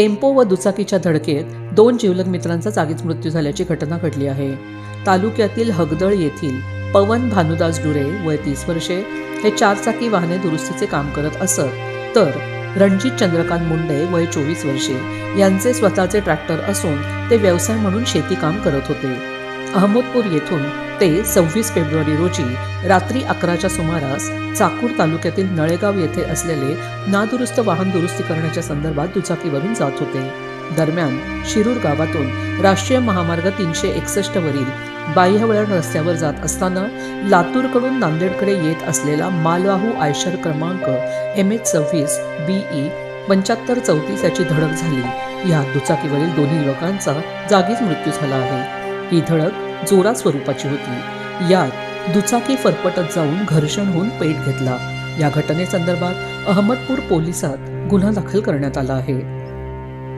Tempo व दुचाकीच्या धडकेत दोन जीवलग मित्रांचा जागीच मृत्यू झाल्याची घटना घडली आहे. तालुक्यातील हगदळ येथील पवन भानुदास डुरे वय तीस वर्षे हे चारचाकी वाहने दुरुस्तीचे काम करत असत. तर रणजित चंद्रकांत मुंडे वय चोवीस वर्षे यांचे स्वतःचे ट्रॅक्टर असून ते व्यवसाय म्हणून शेती काम करत होते. अहमदपूर येथून ते सव्वीस फेब्रुवारी रोजी रात्री अकराच्या सुमारास चाकूर तालुक्यातील नळेगाव येथे असलेले नादुरुस्त वाहन दुरुस्ती करण्याच्या संदर्भात दुचाकीवरून जात होते. दरम्यान शिरूर गावातून राष्ट्रीय महामार्ग तीनशे एकसष्ट वरील बाह्यवळण रस्त्यावर जात असताना लातूरकडून नांदेडकडे येत असलेला मालवाहू आयशर क्रमांक एम एच सव्वीस बीई पंच्याहत्तर चौतीस याची धडक झाली. या दुचाकीवरील दोन्ही युवकांचा जागीच मृत्यू झाला आहे. ही धडक जोरा स्वरूपाची होती. यात दुचाकी फरफटत जाऊन घर्षण होऊन पेट घेतला. या घटनेसंदर्भात अहमदपूर पोलिसात गुन्हा दाखल करण्यात आला आहे.